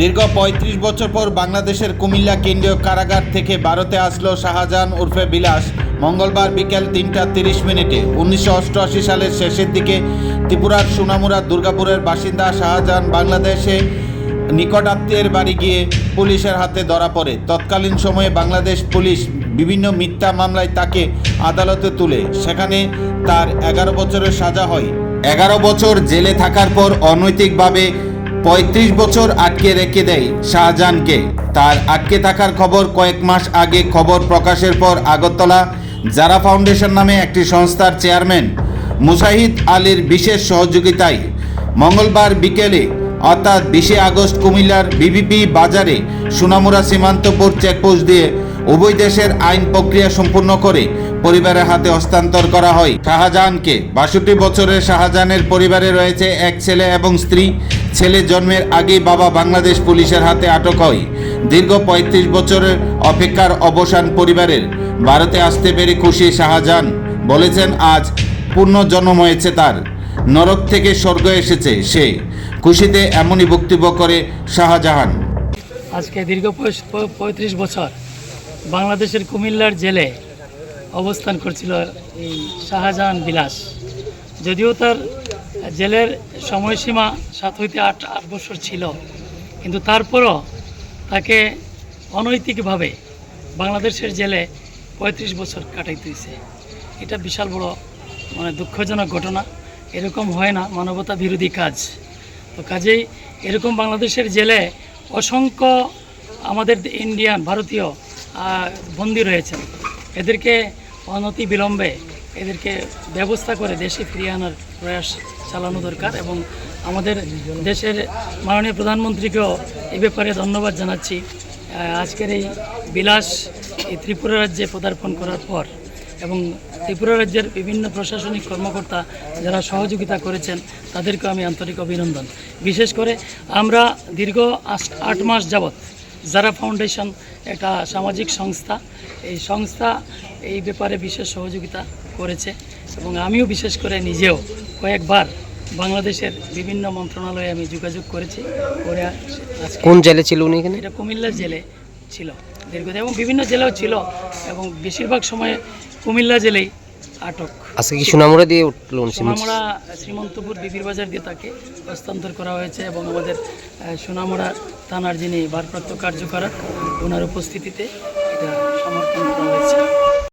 দীর্ঘ ৩৫ বছর পর বাংলাদেশের কুমিল্লা কেন্দ্রীয় কারাগার থেকে ভারতে আসলো শাহজাহান উর্ফে বিলাস। মঙ্গলবার বিকেল তিনটা তিরিশ মিনিটে। উনিশশো অষ্টআশি সালের শেষের দিকে ত্রিপুরার সুনামুরা দুর্গাপুরের বাসিন্দা শাহজাহান বাংলাদেশে নিকট আত্মীয়ের বাড়ি গিয়ে পুলিশের হাতে ধরা পড়ে। তৎকালীন সময়ে বাংলাদেশ পুলিশ বিভিন্ন মিথ্যা মামলায় তাকে আদালতে তুলে। সেখানে তার এগারো বছরের সাজা হয়। এগারো বছর জেলে থাকার পর অনৈতিকভাবে পঁয়ত্রিশ বছর আটকে রেখে দেয় শাহজাহানকে। তার আটকে থাকার খবর কয়েক মাস আগে খবর প্রকাশের পর আগরতলা জারা ফাউন্ডেশন নামে একটি সংস্থার চেয়ারম্যান মুসাহিদ আলীর বিশেষ সহযোগিতায় মঙ্গলবার বিকেলে, অর্থাৎ বিশে আগস্ট কুমিল্লার বিবিপি বাজারে সোনামুরা সীমান্তপুর চেকপোস্ট দিয়ে উভয় দেশের আইন প্রক্রিয়া সম্পূর্ণ করে পরিবারের হাতে হস্তান্তর করা হয়। শাহজাহানকে বাষট্টি বছরের শাহজাহানের পরিবারে রয়েছে এক ছেলে এবং স্ত্রী। ছেলে জন্মের আগেই বাবা বাংলাদেশ পুলিশের হাতে আটক হয়। দীর্ঘ পঁয়ত্রিশ বছরের অপেক্ষার অবসান পরিবারের। ভারতে আসতে পেরে খুশি শাহজাহান। বলেছেন, আজ পূর্ণ জন্ম হয়েছে তার। নরক থেকে স্বর্গ এসেছে সে। খুশিতে এমনই বক্তব্য করে শাহজাহান। আজকে দীর্ঘ পঁয়ত্রিশ বছর বাংলাদেশের কুমিল্লার জেলে অবস্থান করছিল এই শাহজাহান বিলাস। যদিও তার জেলের সময়সীমা সাত হইতে আট আট বছর ছিল, কিন্তু তারপরও তাকে অনৈতিকভাবে বাংলাদেশের জেলে পঁয়ত্রিশ বছর কাটাইতে হয়েছে এটা বিশাল বড় মানে দুঃখজনক ঘটনা। এরকম হয় না, মানবতা বিরোধী কাজ। তো কাজেই এরকম বাংলাদেশের জেলে অসংখ্য আমাদের ইন্ডিয়ান, ভারতীয় বন্দী রয়েছেন। এদেরকে অনতি বিলম্বে এদেরকে ব্যবস্থা করে দেশে ফিরিয়ে আনার প্রয়াস চালানো দরকার এবং আমাদের দেশের মাননীয় প্রধানমন্ত্রীকেও এ ব্যাপারে ধন্যবাদ জানাচ্ছি। আজকের এই বিলাস এই ত্রিপুরা রাজ্যে পদার্পণ করার পর এবং ত্রিপুরা রাজ্যের বিভিন্ন প্রশাসনিক কর্মকর্তা যারা সহযোগিতা করেছেন তাদেরকে আমি আন্তরিক অভিনন্দন। বিশেষ করে আমরা দীর্ঘ আট মাস যাবৎ যারা ফাউন্ডেশন একটা সামাজিক সংস্থা এই সংস্থা এই ব্যাপারে বিশেষ সহযোগিতা করেছে এবং আমিও বিশেষ করে নিজেও কয়েকবার বাংলাদেশের বিভিন্ন মন্ত্রণালয়ে আমি যোগাযোগ করেছি করে কোন জেলে ছিল উনি এখানে? এটা কুমিল্লা জেলে ছিল দীর্ঘদিন এবং বিভিন্ন জেলাও ছিল এবং বেশিরভাগ সময়ে কুমিল্লা জেলেই আটক আজকে কি সোনামুড়া দিয়ে উঠল? সোনামুড়া শ্রীমন্তপুর বিবির বাজার দিয়ে তাকে হস্তান্তর করা হয়েছে এবং আমাদের সোনামুড়া থানার যিনি ভারপ্রাপ্ত কার্যকর ওনার উপস্থিতিতে এটা সমর্পণ করা হয়েছে